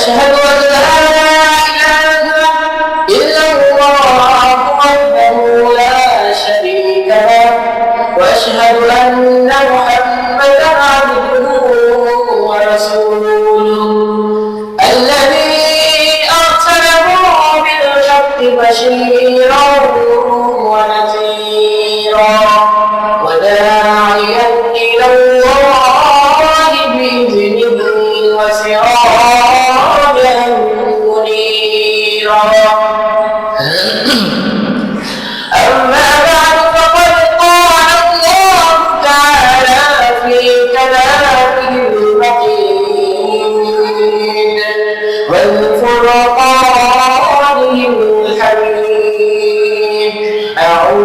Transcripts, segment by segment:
واشهد أن لا إله إلا الله وحده لا شريك له وأشهد أن محمدا عبده ورسوله. الذي أرسله بالحق بشيرا ونذيرا.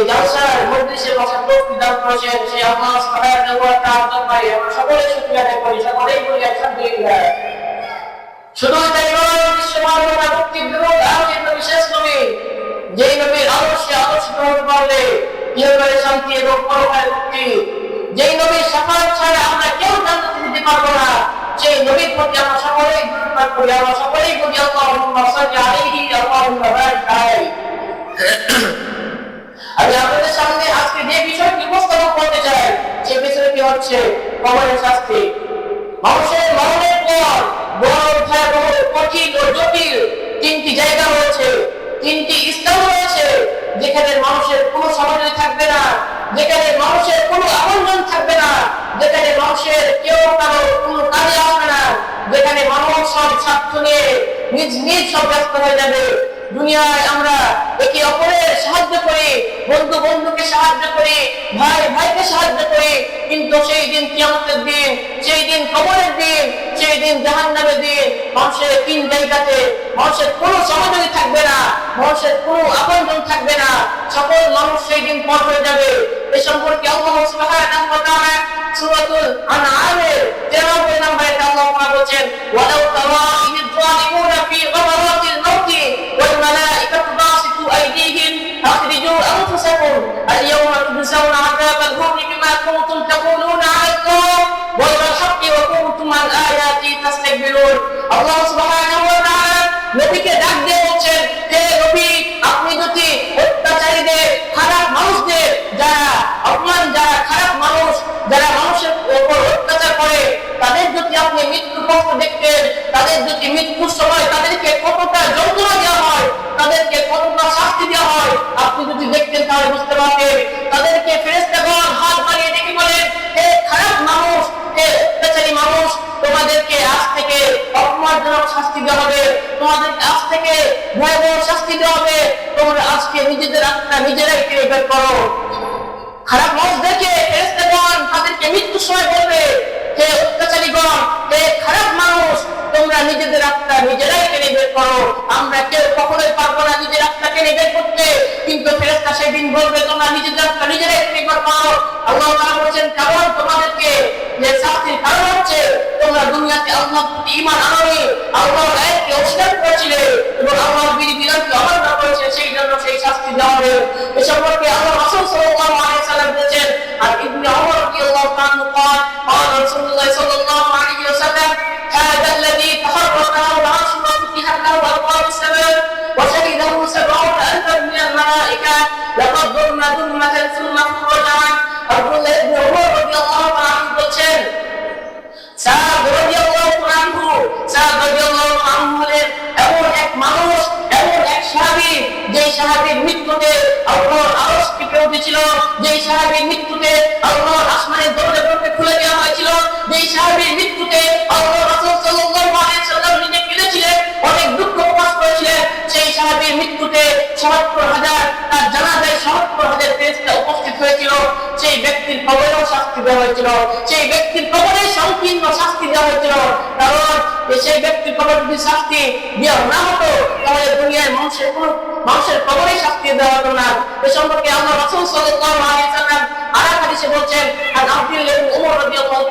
এই জলসার মজলিসে বসার তৌফিক দান করেছেন সেই আল্লাহ সুবহানাহু ওয়া তাআলার দরবারে আমরা সকলে শুকরিয়া আদায় করি। সকলেই বলি আলহামদুলিল্লাহ শুধু তাই নয় আমরা আমরা সকলেই করি আমরা বারিক আলাইহি আমি আপনাদের সামনে আজকে যে উপস্থাপন করতে চাই, সে হচ্ছে কবরের শাস্তি। মানুষের মরণের পর বড় কঠিন ও জটিল তিনটি জায়গা রয়েছে। তিনটি স্থান রয়েছে যেখানে মানুষের কোনো সমাজে থাকবে না, যেখানে মানুষের কোনো আপনজন থাকবে না, যেখানে মানুষের কেউ কারও কোনো কাজে আসবে না, যেখানে মানুষ সব নিয়ে নিজ নিজ সব ব্যস্ত হয়ে যাবে। দুনিয়ায় আমরা একে অপরের সাহায্য করি বন্ধু বন্ধুকে সাহায্য করি, ভাই ভাইকে সাহায্য করি, কিন্তু সেই দিন কিয়ামতের দিন, সেই দিন কবরের দিন, সেই দিন জাহান্নামের দিন, মানুষের তিন জায়গাতে, মানুষের কোনো সমাজই থাকবে না, মানুষের কোনো আপনজন থাকবে না, সকল মানুষ সেই দিন পর হয়ে যাবে। এ সম্পর্কে আল্লাহ সুবহানাহু ওয়া তাআলা সূরাতুল আনআমের 93 নম্বরে আল্লাহ বলেন ওয়ালাউ তারা দেখতেন বুঝতে পারবে? তাদেরকে ফেরেস্তাগণ হাত বাড়িয়ে দেখি বলেন হে খারাপ মানুষ, হে অত্যাচারী মানুষ, তোমাদেরকে আজ থেকে অপমানজনক শাস্তি দেওয়া হবে। তোমাদেরকে আজ থেকে ভয়াবহ শাস্তি দেওয়া হবে। তোমরা আজকে নিজেদের আত্মা নিজেরাই ফিরে বের করো। খারাপ মানুষ দেখে ফেরেস্তা সেদিন বলবে, তোমরা নিজেদের নিজেরাই টেনে পাও। আল্লাহ তারা বলছেন, কারণ তোমাদেরকে যে শাস্তির কারণ হচ্ছে, তোমরা দুনিয়াতে আল্লাহ ইমান আনোনি আল্লাহর আয়াতকে অস্বীকার করেছিলে। মৃত্যুতে আল্লাহর আসমানের দরজা খুলে দেওয়া হয়েছিল যে সাহাবীর মৃত্যুতে আল্লাহ অনেক মৃত্যুতে সত্তর হাজার তার জানাজায় সত্তর হাজার উপস্থিত হয়েছিল, সেই ব্যক্তির কবরেও শাস্তি দেওয়া হয়েছিল, সেই ব্যক্তির কবরে সংকীর্ণ শাস্তি দেওয়া হয়েছিল। সেই ব্যক্তির কবর শাস্তি দেওয়া না হতো, তাহলে দুনিয়ায় মানুষের কোন মানুষের কবরে শাস্তি দেওয়া হতো না। সম্পর্কে আল্লাহ রাসূল সাল্লাল্লাহু আলাইহি সাল্লাম আরেক হাদিসে বলছেন আর আব্দুল্লাহ উমর রাদিয়াল্লাহু